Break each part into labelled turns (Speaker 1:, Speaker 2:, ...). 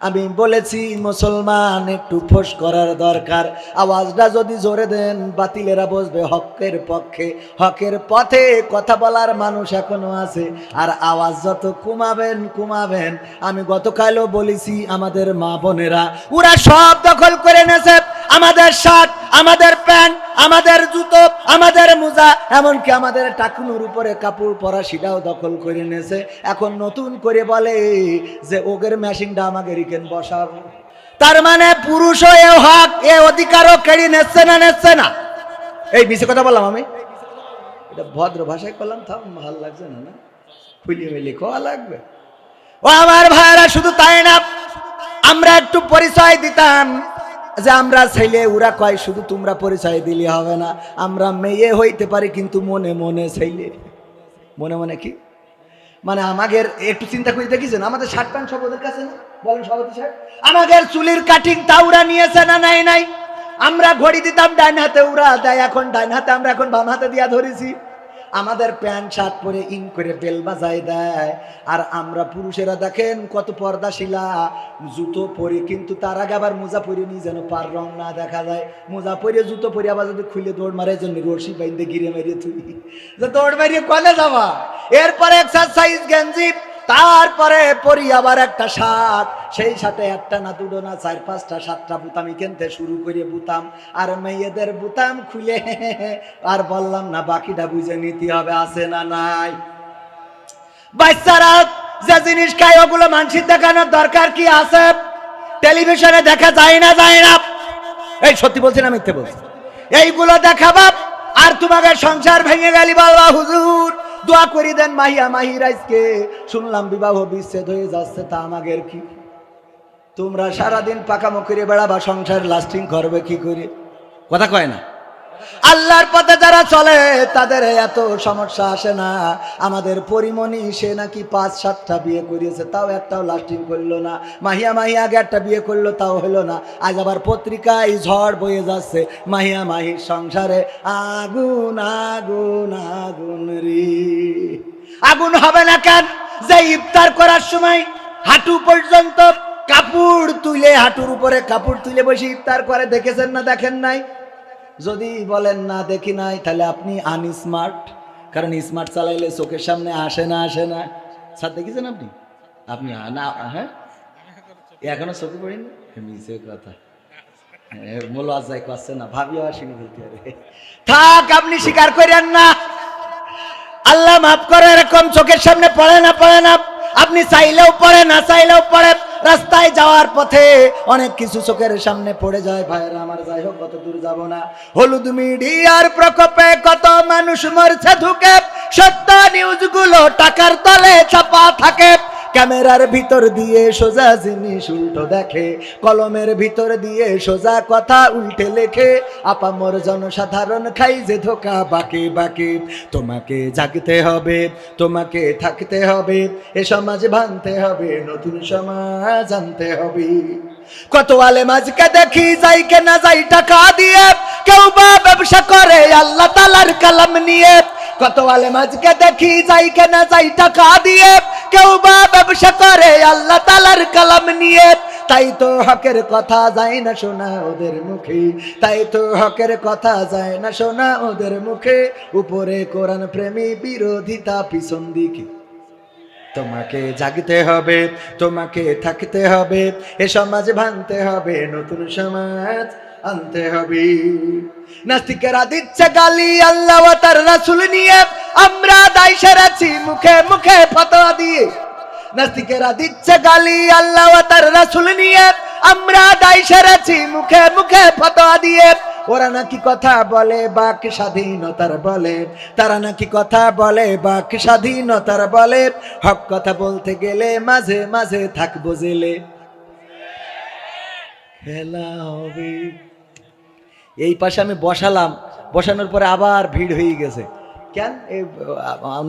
Speaker 1: আমি বলেছি, মুসলমান, একটু ফোস করার দরকার। আওয়াজটা যদি জোরে দেন, বাতিলেরা বসবে হকের পক্ষে। হকের পথে কথা বলার মানুষ এখনও আছে, আর আওয়াজ যত কমাবেন, কুমাবেন। আমি গতকালও বলেছি আমাদের মা বোনেরা, ওরা সব দখল করে নেছে। আমাদের শার্ট, আমাদের প্যান্ট, আমাদের জুতো, আমাদের মোজা, এমনকি আমাদের টাকুনুর উপরে কাপড় পরা সেটাও দখল করে নেছে এখন নতুন করে বলে যে, ওগের মেশিনটা আমাকে রিকেন বসাবো তার মানে পুরুষও এ হক, এ অধিকারও কেড়ে নেচ্ছে না নেচ্ছে না। এই বেশি কথা বললাম আমি? এটা ভদ্র ভাষায় করলাম, থাম, ভালো লাগছে না না? ফুলিয়ে মিলিয়ে খাওয়া লাগবে। ও আমার ভাইরা শুধু তাই না, আমরা একটু পরিচয় দিতাম। যে আমরা ছেলে, ওরা কয়, শুধু তোমরা পরিচয় দিলে হবে না। আমরা মেয়ে হইতে পারি, কিন্তু মনে মনে ছেলে। মনে মনে কি? মানে আমাদের, একটু চিন্তা করে, দেখেছেন? আমাদের শার্ট প্যান্ট সব ওদের কাছে বলেন সভাপতি সাহেব আমাদের চুলির কাটিং তাওরা নিয়েছে না নাই নাই? আমরা ঘড়ি দিতাম ডাইন হাতে উড়া দেয় এখন ডাইন হাতে, আমরা এখন বাম হাতে দিয়া ধরেছি। আমাদের প্যান্ট, শার্ট পরে ইন করে বেল বাজায় দেয়। আর আমরা পুরুষেরা দেখেন কত পর্দা শিলা জুতো পরে কিন্তু তার আগে আবার মোজা পরে নি যেন পার রং না দেখা যায়। মোজা পরে, জুতো পরে আবার যদি খুলে দৌড় মারে জন্য রশি বাইন্দে গিরে মারিয়ে তুই দৌড় মারিয়ে কলে যাওয়া এরপরে এক্সারসাইজ গেঞ্জি তারপরে পরি আবার একটা শার্ট সেই সাথে একটা না দুটো না চার, পাঁচটা, সাতটা বুতামি কিনতে শুরু করে বুতাম। আর মেয়েদের বুতাম খুলে আর বললাম, না, বাকিটা বুঝে নিতে হবে, আছে না নাই? বাচ্চারা যে জিনিস খায়, ওগুলো মানসিক দেখানোর দরকার কি আছে? টেলিভিশনে দেখা যায় না যায় না। এই, সত্যি বলছি না, মিথ্যে বলছি? এইগুলো দেখাবা আর তোমাকে সংসার ভেঙে গেলি বাবা হুজুর। দোয়া করি দেন মাহিয়া মাহির আজকে। শুনলাম বিবাহ বিচ্ছেদ হয়ে যাচ্ছে তা আমাদের কি? তোমরা সারাদিন পাকামো করে বেড়াবা সংসার লাস্টিং করবে কি করে? কথা কয় না। আল্লাহর পথে যারা চলে তাদের এত সমস্যা আসে না। আমাদের পরিমণি সে নাকি পাঁচ সাতটা বিয়ে করিয়েছে তাও একটাও লাস্টিং করল না। মাহিয়া মাহিয়া আগে একটা বিয়ে করল তাও হলো না। আজ আবার পত্রিকায় ঝড় বয়ে যাচ্ছে। মাহিয়া মাহির সংসারে আগুন আগুন আগুন। আগুন হবে না কেন? যে ইফতার করার সময় হাঁটু পর্যন্ত কাপড় তুলে, হাঁটুর উপরে কাপড় তুলে বসে ইফতার করে, দেখেছেন না, দেখেন নাই? যদি বলেন না, দেখি নাই, তাহলে আপনি আনস্মার্ট। কারণ স্মার্ট চালাইলে চোখের সামনে আসে না আসে না। স্যার, দেখেছেন আপনি? আপনি হ্যাঁ? এখনও চোখে পড়েনি? কথা। মূল আজাই করছে না, ভাবিও আসেনি বলতে থাক, আপনি স্বীকার করেন না। আল্লাহ মাফ করে, এরকম চোখের সামনে পড়ে না পড়ে না। আপনি চাইলেও পড়ে, না চাইলেও পড়ে। রাস্তায় যাওয়ার পথে অনেক কিছু চোখের সামনে পড়ে যায়। ভাইরা আমার, যাই হোক, কত দূর যাব না। হলুদ মিডিয়ার প্রকোপে কত মানুষ মরছে ঢুকে সত্য নিউজগুলো টাকার তলে চাপা থাকে। ক্যামেরার ভিতর দিয়ে সোজা জিনিস উল্টো দেখে, কলমের ভিতর দিয়ে সোজা কথা উল্টে লেখে, আপামর জনসাধারণ খাই যে ধোকা বাকি বাকি। তোমাকে জাগতে হবে, তোমাকে থাকতে হবে, এ সমাজ ভাঙতে হবে, নতুন সমাজ আনতে হবে। কত আলে মাঝকে দেখি যাই কে না যাই টাকা দিয়ে, কেউ বা ব্যবসা করে, আল্লাহ তালার কালাম নিয়ে। কত আলে মাঝকে দেখি যাই কে না যাই টাকা দিয়ে, কেউ বা ব্যবসা করে, আল্লাহ তালার কালাম নিয়ে। তাই তো হকের কথা যায় না শোনা ওদের মুখে, তাই তো হকের কথা যায় না শোনা ওদের মুখে। উপরে কোরআন প্রেমী বিরোধিতা পিছন দিকে। তোমাকে জাগতে হবে, তোমাকে থাকতে হবে, এ সমাজ ভাঙতে হবে নতুন সমাজ। আনতে হবে। নাস্তিকেরা দিচ্ছে গালি, আল্লাহ তার রাসুল নিয়ে। আমরা দায় সেরেছি, মুখে মুখে ফতোয়া দিয়ে। নাস্তিকেরা দিচ্ছে গালি, আল্লাহ তার রাসুল নিয়ে। আমরা দায় সেরেছি, মুখে মুখে ফতোয়া দিয়ে। ওরা নাকি কথা বলে, বাক স্বাধীনতার বলে। তারা নাকি কথা বলে, বাক স্বাধীনতার বলে। হক কথা বলতে গেলে মাঝে মাঝে থাকব জেলে। খেলা হবে। এই পাশে আমি বসালাম, বসানোর পরে আবার ভিড় হয়ে গেছে। কেন?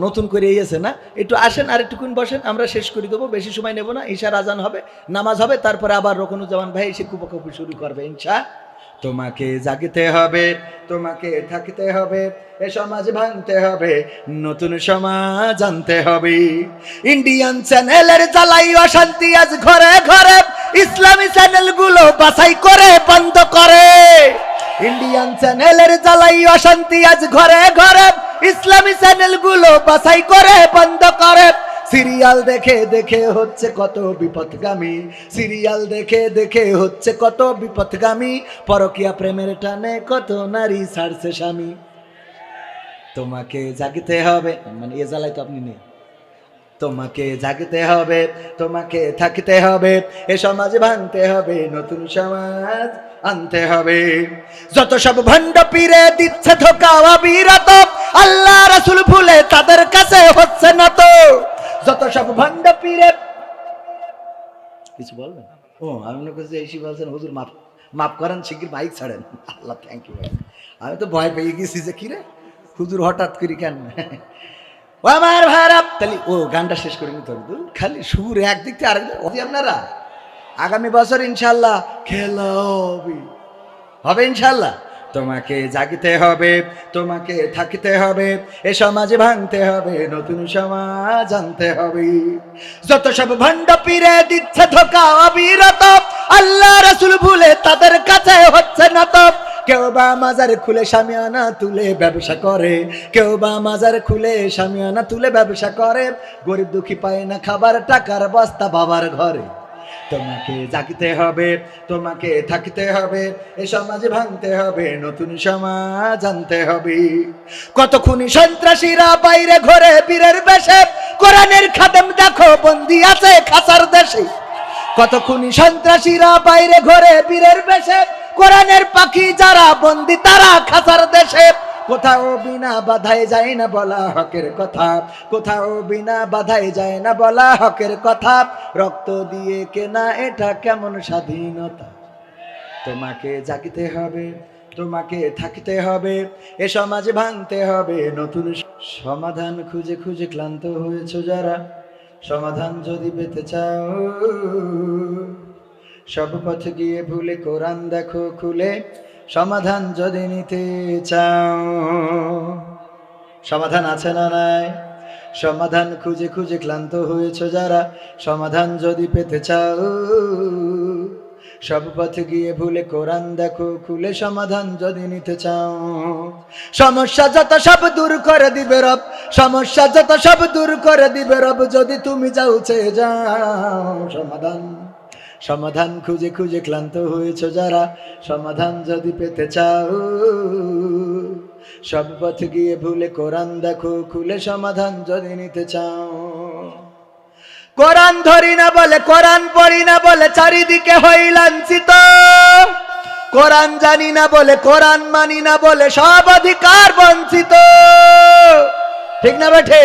Speaker 1: নতুন করে এসে না? একটু আসেন আর একটুকুন বসেন, আমরা শেষ করে দেবো, বেশি সময় নেব না ঈশার আজান হবে, নামাজ হবে, তারপরে আবার রকনুজ্জামান ভাই এসে কুপাকুপি শুরু করবে, ইনশা। তোমাকে জাগতে হবে, তোমাকে থাকতে হবে, এ সমাজ ভাঙতে হবে, নতুন সমাজ আনতে হবে। ইন্ডিয়ান চ্যানেলের জ্বালাই অশান্তি আজ ঘরে ঘরে, ইসলামী চ্যানেলগুলো বাছাই করে বন্ধ করে। ইন্ডিয়ান চ্যানেলের জ্বালাই অশান্তি আজ ঘরে ঘরে। ইসলামী চ্যানেলগুলো বাছাই করে, বন্ধ করে। সিরিয়াল দেখে দেখে হচ্ছে কত বিপদগামী সিরিয়াল দেখে দেখে হচ্ছে কত বিপদগামী পরকিয়া প্রেমের টানে কত নারী ছাড়ছে স্বামী। তোমাকে জাগিতে হবে। মানে এ জ্বালায় তো আপনি নেই। তোমাকে জাগতে হবে, তোমাকে থাকতে হবে, এ সমাজ ভাঙতে হবে, নতুন সমাজ আনতে হবে। যত সব ভণ্ড পীরে দিচ্ছে ধোকা অবিরত আল্লাহ রাসুল ভুলে তাদের কাছে হচ্ছে না তো। যত সব ভণ্ড পীরে কিছু বলবেন? ও আমি মনে করছি এসি বলছেন, হুজুর, মাফ মাফ করেন, শিগগির বাইক ছাড়েন। আল্লাহ থ্যাংক ইউ আমি তো ভয় পেয়ে গেছি যে, কিরে? হুজুর হঠাৎ করি কেন? ও আমার ভাইরা তাহলে ও গানটা শেষ করে হবে। ধুর, খালি সুর একদিক থেকে আরেক আপনারা? আগামী বছর ইনশাল্লাহ খেলা হবে। ইনশাল্লাহ তোমাকে জাগিতে হবে তোমাকে থাকিতে হবে এ সমাজ ভাঙতে হবে নতুন সমাজ আনতে হবে। যত সব ভণ্ড পীরে দিচ্ছে ধোকা অবিরত। আল্লাহ রসুল ভুলে তাদের কাছে হচ্ছে না কেউ বা মাজার খুলে সামিয়ানা তুলে ব্যবসা করে। কেউ বা মাজার খুলে সামিয়ানা তুলে ব্যবসা করে। গরিব দুঃখী পায় না খাবার, টাকার বস্তা বাবার ঘরে। তোমাকে জাগিতে হবে, তোমাকে থাকতে হবে, এ সমাজ ভাঙতে হবে, নতুন সমাজ আনতে হবে। কত খুনি সন্ত্রাসীরা বাইরে ঘরে বীরের বেশে, কোরআনের খাদেম দেখো, বন্দি আছে খাসার দেশে। কত খুনি সন্ত্রাসীরা বাইরে ঘরে বীরের বেশে কোরআনের পাখি যারা বন্দি, তারা খাসার দেশে। কোথাও বিনা বাধায় যায় না বলা হকের কথা। কোথাও বিনা বাধায় যায় না বলা হকের কথা। রক্ত দিয়ে কেনা, এটা কেমন স্বাধীনতা? তোমাকে জাগিতে হবে, তোমাকে থাকতে হবে, এ সমাজ ভাঙতে হবে। নতুন সমাধান খুঁজে খুঁজে ক্লান্ত হয়েছে যারা। সমাধান যদি পেতে চাও সব পথ গিয়ে ভুলে কোরআন দেখো খুলে, সমাধান যদি নিতে চাও। সমাধান আছে না নাই? সমাধান খুঁজে খুঁজে ক্লান্ত হয়েছে যারা, সমাধান যদি পেতে চাও। সব পথে গিয়ে ভুলে কোরআন দেখো খুলে, সমাধান যদি নিতে চাও। সমস্যা যত সব দূর করে দিবে রব, সমস্যা যত সব দূর করে দিবে রব, যদি তুমি যাও চেয়ে যাও। সমাধান সমাধান খুঁজে খুঁজে ক্লান্ত হয়েছ যারা, সমাধান যদি পেতে চাও। সব পথে গিয়ে ভুলে কোরআন দেখো, খুলে সমাধান যদি নিতে চাও। কোরআন ধরি না বলে, কোরআন পড়ি না বলে চারিদিকে হই লাঞ্ছিত। কোরআন জানি না বলে, কোরআন মানি না বলে সব অধিকার বঞ্চিত। ঠিক না বেঠে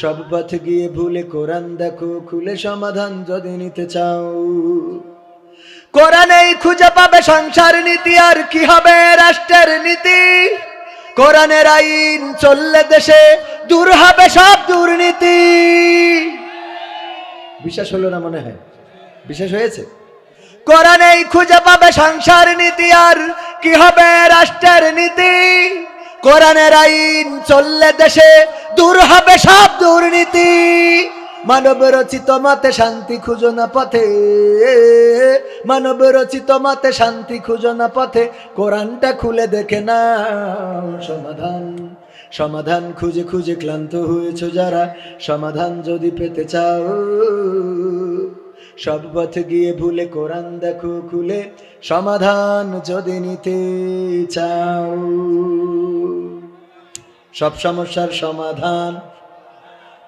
Speaker 1: সব পথ গিয়ে ভুলে কোরআন দেখো, খুলে সমাধান যদি নিতে চাও। কোরআনেই খুঁজে পাবে সংসার নীতি, আর কি হবে রাষ্ট্রের নীতি? কোরআনের আইন চললে দেশে দূর হবে সব দুর্নীতি। বিশ্বাস হলো না মনে হয়? বিশ্বাস হয়েছে? কোরআনেই খুঁজে পাবে সংসার নীতি, আর কি হবে রাষ্ট্রের নীতি? কোরআনের আইন চললে দেশে দূর হবে সব দুর্নীতি। মানব রচিত মতে শান্তি খুঁজো না পথে। মানব রচিত মতে শান্তি খুঁজো না পথে। কোরআনটা খুলে দেখে না সমাধান। সমাধান খুঁজে খুঁজে ক্লান্ত হয়েছ যারা। সমাধান যদি পেতে চাও। সব পথে গিয়ে ভুলে কোরআন দেখো খুলে, সমাধান যদি নিতে চাও। সব সমস্যার সমাধান।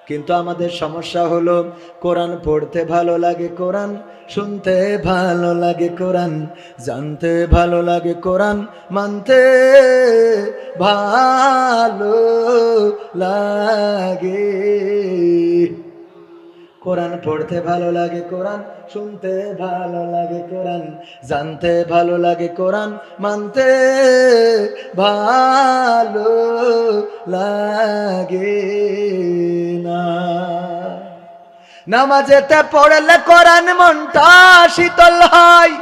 Speaker 1: কিন্তু আমাদের সমস্যা হলো, কোরআন পড়তে ভালো লাগে কোরআন, শুনতে ভালো লাগে কোরআন, জানতে ভালো লাগে কোরআন, মানতে ভালো লাগে। কোরআন পড়তে ভালো লাগে, কোরআন শুনতে ভালো লাগে, কোরআন জানতে ভালো লাগে, কোরআন মানতে ভালো লাগে না। নামাজেতে পড়লে কোরআন মনটা শীতল হয়,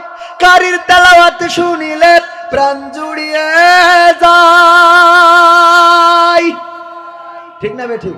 Speaker 1: কারির তেলাওয়াত শুনিলে প্রাণ জুড়িয়ে যায়। ঠিক না বে ঠিক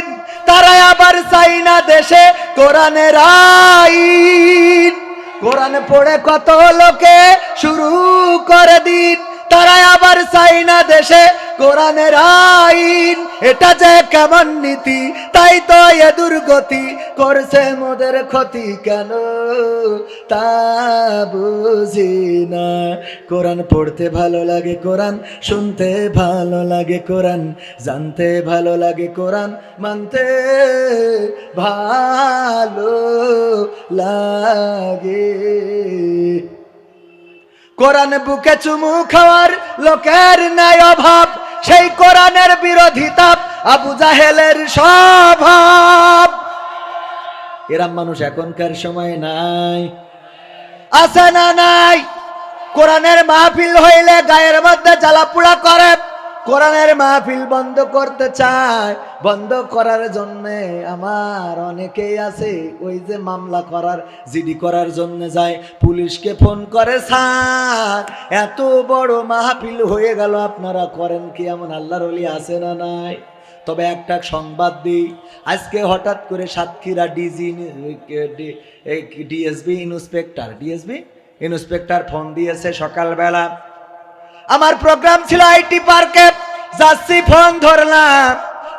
Speaker 1: তারা আবার চাই না দেশে কোরআনের আইন। কোরআন পড়ে কত লোকে শুরু করে দিন। তারাই আবার চাই না দেশে কোরআনের আইন, এটা যে কেমন নীতি, তাই তো এ দুর্গতি করছে মোদের ক্ষতি কেন? তা বুঝি না। কোরআন পড়তে ভালো লাগে কোরআন, শুনতে ভালো লাগে কোরআন, জানতে ভালো লাগে কোরআন, মানতে ভালো লাগে। কোরআন বুকে চুমু খাওয়ার লোকের নাই অভাব সেই কোরআনের বিরোধিতা আবু জাহেলের স্বভাব। এরাম মানুষ এখনকার সময় নাই। আছে না নাই? কোরআনের মাহফিল হইলে গায়ের মধ্যে জ্বালাপুড়া করে। কোরআনের মাহফিল বন্ধ করতে চায়। বন্ধ করার জন্য আমার অনেকেই আছে। ওই যে মামলা করার, জিডি করার জন্য যায়। পুলিশকে ফোন করে, স্যার, এত বড় মাহফিল হয়ে গেল, আপনারা করেন কি? এমন আল্লাহর অলি আছে না নাই? তবে একটা সংবাদ দিই। আজকে হঠাৎ করে Satkhira DG DSB inspector DSB inspector phone দিয়েছে সকালবেলা। আমার প্রোগ্রাম ছিল আইটি পার্কে যাচ্ছি ফোন ধরলাম।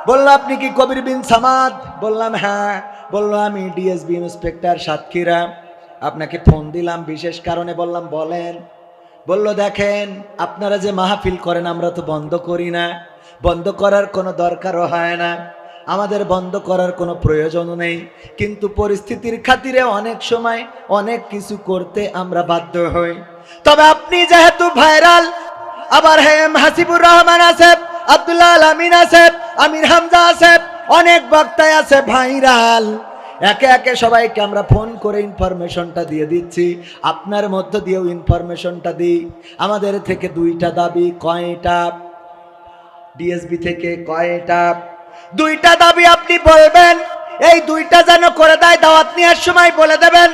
Speaker 1: বলল, আপনি কি কবির বিন সামাদ? বললাম হ্যাঁ। বলল, আমি ডিএসবি ইন্সপেক্টর সাতক্ষীরা। আপনাকে ফোন দিলাম, বিশেষ কারণে বললাম, বলেন। বলল, দেখেন, আপনারা যে মাহফিল করেন, আমরা তো বন্ধ করি না। বন্ধ করার কোনো দরকারও হয় না। আমাদের বন্ধ করার কোনো প্রয়োজনও নেই। কিন্তু পরিস্থিতির খাতিরে অনেক সময় অনেক কিছু করতে আমরা বাধ্য হই। তবে আপনি যেহেতু ভাইরাল আবার হেম হাসিবুর রহমান আছে, আব্দুল্লাহ আমিন আছে, আমির হামজা আছে, অনেক বক্তায় আছে ভাইরাল। একে একে সবাইকে আমরা ফোন করে ইনফরমেশনটা দিয়ে দিচ্ছি, আপনার মধ্য দিয়েও ইনফরমেশনটা দিই। আমাদের থেকে দুইটা দাবি, কয়টা? ডিএসবি থেকে কয়টা? দুইটা দাবি আপনি বলবেন, এই দুইটা যেন করে দেয় দাওয়াত নেওয়ার সময় বলে দেবেন,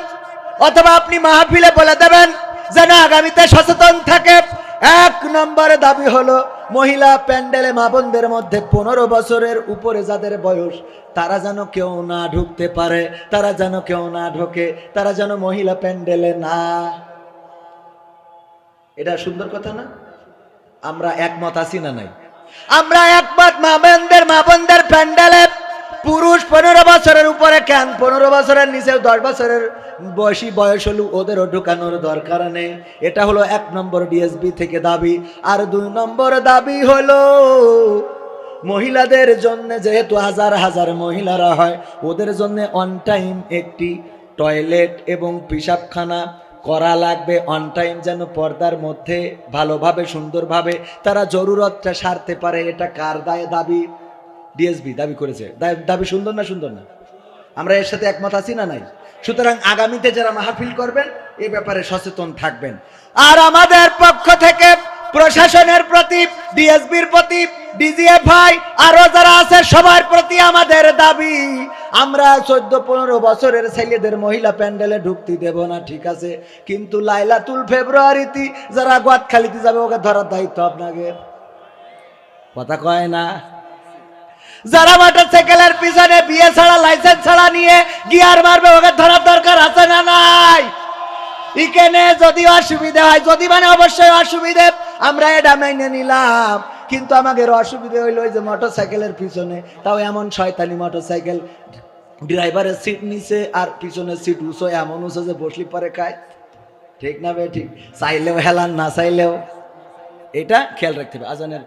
Speaker 1: অথবা আপনি মাহফিলে বলে দেবেন, যেন আগামীতে সচেতন থাকে। এক নম্বরে দাবি হলো, মহিলা প্যান্ডেলে মা বোনদের মধ্যে পনেরো বছরের উপরে যাদের বয়স, তারা যেন কেউ না ঢুকতে পারে, তারা যেন কেউ না ঢোকে, তারা যেন মহিলা প্যান্ডেলে না। এটা সুন্দর কথা না? আমরা একমত আছি না নাই? আমরা একমত মা বোনদের মা বোনদের প্যান্ডেলে পুরুষ পনেরো বছরের উপরে কেন? পনেরো বছরের নিচে, দশ বছরের বয়সী, বয়স হলো ওদেরও ঢুকানোর দরকার নেই। এটা হলো এক নম্বর ডিএসবি থেকে দাবি। আর দুই নম্বর দাবি হলো, মহিলাদের জন্য যেহেতু হাজার হাজার মহিলারা হয়, ওদের জন্য অন টাইম একটি টয়লেট এবং পিসাবখানা করা লাগবে। অন টাইম যেন পর্দার মধ্যে ভালোভাবে, সুন্দরভাবে তারা জরুরতটা সারতে পারে। এটা কার দায় দাবি? ডিএসবি দাবি করেছে। দাবি সুন্দর না সুন্দর না? আমরা এর সাথে একমত আছি না নাই? সুতরাং আগামীতে যারা মাহফিল করবেন, এ ব্যাপারে সচেতন থাকবেন। আর আমাদের পক্ষ থেকে প্রশাসনের প্রতি, ডিএসবির প্রতি, ডিজিএফআই, আরও যারা আছে, সবার প্রতি আমাদের দাবি, আমরা চোদ্দ পনেরো বছরের ছেলেদের মহিলা প্যান্ডেলে ঢুকতে দেব না, ঠিক আছে? কিন্তু লাইলাতুল ফেব্রুয়ারিতে যারা গোয়াতখালিতে যাবে, ওকে ধরার দায়িত্ব আপনাকে। কথা কয় না? যারা মোটরসাইকেলের পিছনে বিয়ে ছাড়া লাইসেন্স ছাড়া নিয়ে গিয়ার মারবে, ওকে ধরার দরকার আছে না নাই? এখানে যদি অসুবিধা হয়, যদি মানে অবশ্যই অসুবিধে, আমরা এটা মেনে নিলাম। কিন্তু আমাদের অসুবিধা হইল ওই যে মোটরসাইকেলের পিছনে। তাও এমন শয়তানি মোটরসাইকেল। ড্রাইভারের সিট নিচে আর পিছনের সিট উঁচো, এমন উঁচো যে বসলি পরে খায়। ঠিক না বে, ঠিক। চাইলেও হেলান, না চাইলেও। এটা খেয়াল রাখতে হবে। আজানের